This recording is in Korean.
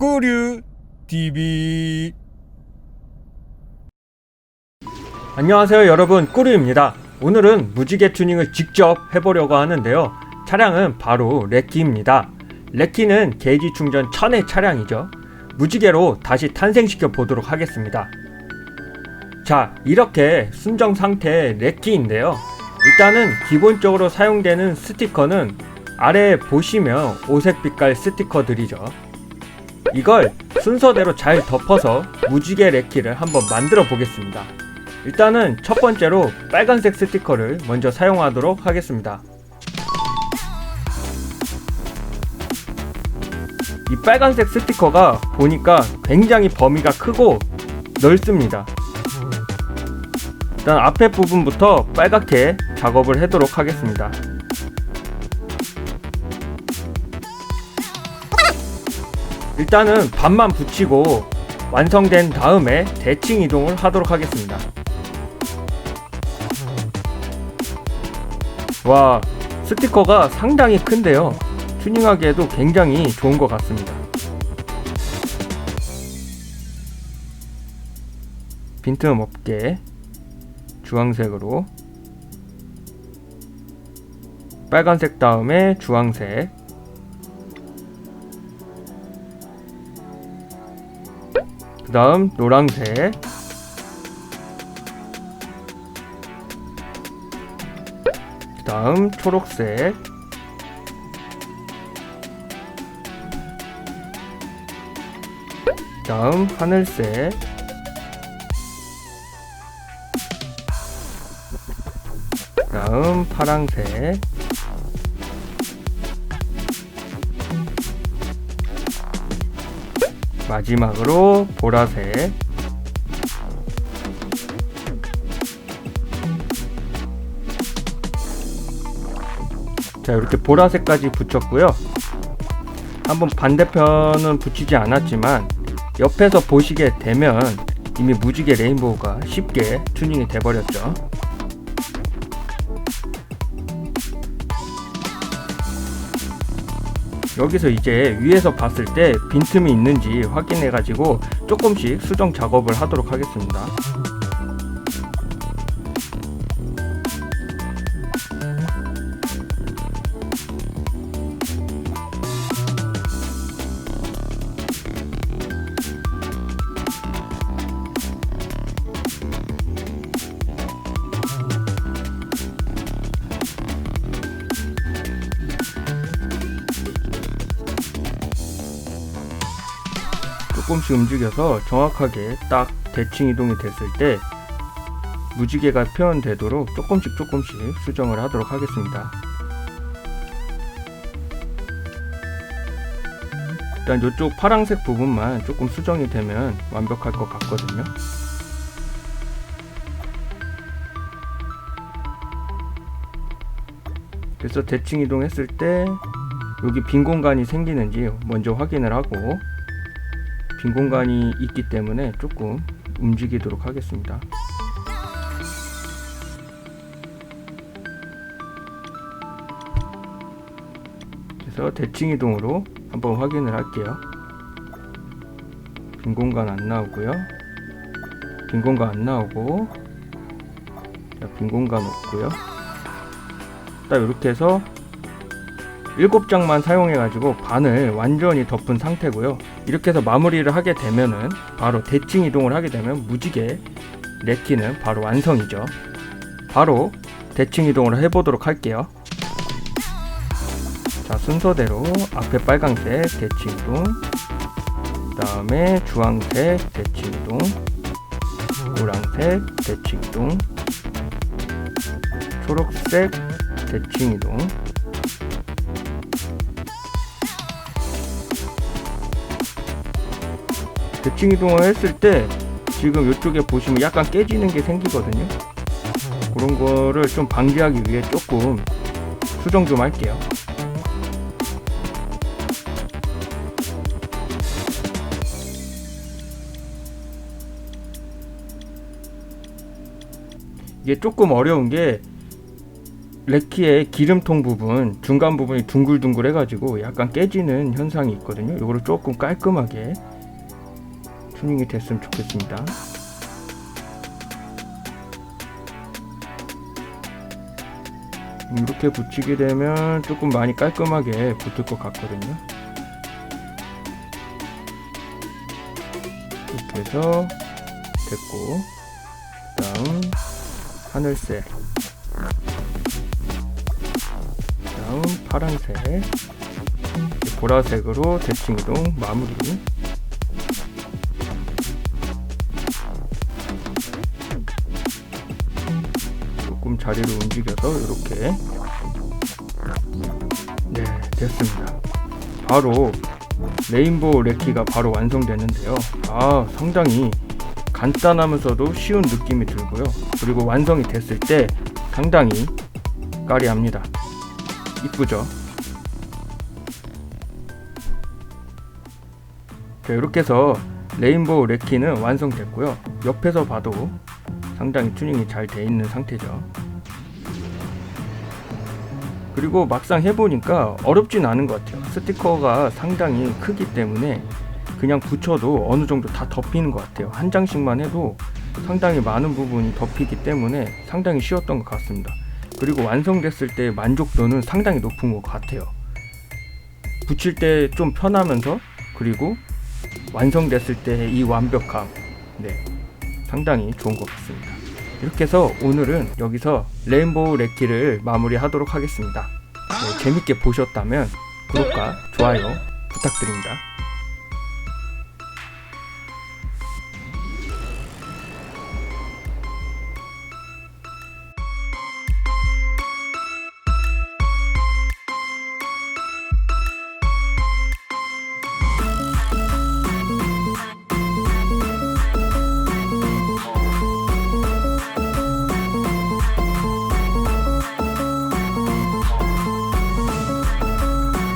꾸류 TV 안녕하세요 여러분. 꾸류입니다. 오늘은 무지개 튜닝을 직접 해보려고 하는데요. 차량은 바로 레키입니다. 레키는 게이지 충전 1000의 차량이죠. 무지개로 다시 탄생시켜 보도록 하겠습니다. 자 이렇게 순정 상태의 레키인데요. 일단은 기본적으로 사용되는 스티커는 아래에 보시면 오색 빛깔 스티커들이죠 이걸 순서대로 잘 덮어서 무지개 레키를 한번 만들어 보겠습니다. 일단은 첫 번째로 빨간색 스티커를 먼저 사용하도록 하겠습니다. 이 빨간색 스티커가 보니까 굉장히 범위가 크고 넓습니다. 일단 앞에 부분부터 빨갛게 작업을 하도록 하겠습니다. 일단은 반만 붙이고 완성된 다음에 대칭 이동을 하도록 하겠습니다. 와, 스티커가 상당히 큰데요. 튜닝하기에도 굉장히 좋은 것 같습니다. 빈틈 없게 주황색으로 빨간색 다음에 주황색 그 다음 노란색. 그 다음 초록색. 그 다음 하늘색. 그 다음 파랑색 마지막으로 보라색. 자 이렇게 보라색까지 붙였고요. 한번 반대편은 붙이지 않았지만 옆에서 보시게 되면 이미 무지개 레인보우가 쉽게 튜닝이 돼버렸죠 여기서 이제 위에서 봤을 때 빈틈이 있는지 확인해 가지고 조금씩 수정 작업을 하도록 하겠습니다 조금씩 움직여서 정확하게 딱 대칭 이동이 됐을 때 무지개가 표현되도록 조금씩 조금씩 수정을 하도록 하겠습니다. 일단 이쪽 파란색 부분만 조금 수정이 되면 완벽할 것 같거든요. 그래서 대칭 이동했을 때 여기 빈 공간이 생기는지 먼저 확인을 하고 빈 공간이 있기 때문에 조금 움직이도록 하겠습니다. 그래서 대칭 이동으로 한번 확인을 할게요. 빈 공간 안 나오고요. 빈 공간 안 나오고 자, 빈 공간 없고요. 딱 이렇게 해서 7장만 사용해 가지고 반을 완전히 덮은 상태고요 이렇게 해서 마무리를 하게 되면은 바로 대칭 이동을 하게 되면 무지개 레키는 바로 완성이죠. 바로 대칭 이동을 해보도록 할게요. 자 순서대로 앞에 빨강색 대칭 이동 그 다음에 주황색 대칭 이동 노란색 대칭 이동 초록색 대칭 이동 대칭 이동을 했을 때 지금 이쪽에 보시면 약간 깨지는 게 생기거든요. 그런 거를 좀 방지하기 위해 조금 수정 좀 할게요. 이게 조금 어려운 게 렉키의 기름통 부분 중간 부분이 둥글둥글 해가지고 약간 깨지는 현상이 있거든요. 이거를 조금 깔끔하게 튜닝이 됐으면 좋겠습니다. 이렇게 붙이게 되면 조금 많이 깔끔하게 붙을 것 같거든요. 이렇게 해서 됐고 그 다음 하늘색 다음 파란색 보라색으로 대칭 이동 마무리 자리를 움직여서 이렇게 네 됐습니다 바로 레인보우 레키가 바로 완성되는데요 아 상당히 간단하면서도 쉬운 느낌이 들고요 그리고 완성이 됐을 때 상당히 까리합니다 이쁘죠? 자, 이렇게 해서 레인보우 레키는 완성됐고요. 옆에서 봐도 상당히 튜닝이 잘 돼 있는 상태죠. 그리고 막상 해보니까 어렵진 않은 것 같아요. 스티커가 상당히 크기 때문에 그냥 붙여도 어느 정도 다 덮이는 것 같아요. 한 장씩만 해도 상당히 많은 부분이 덮이기 때문에 상당히 쉬웠던 것 같습니다. 그리고 완성됐을 때 만족도는 상당히 높은 것 같아요. 붙일 때 좀 편하면서 그리고 완성됐을 때 이 완벽함, 네, 상당히 좋은 것 같습니다. 이렇게 해서 오늘은 여기서 레인보우 레키를 마무리하도록 하겠습니다. 네, 재밌게 보셨다면 구독과 좋아요 부탁드립니다.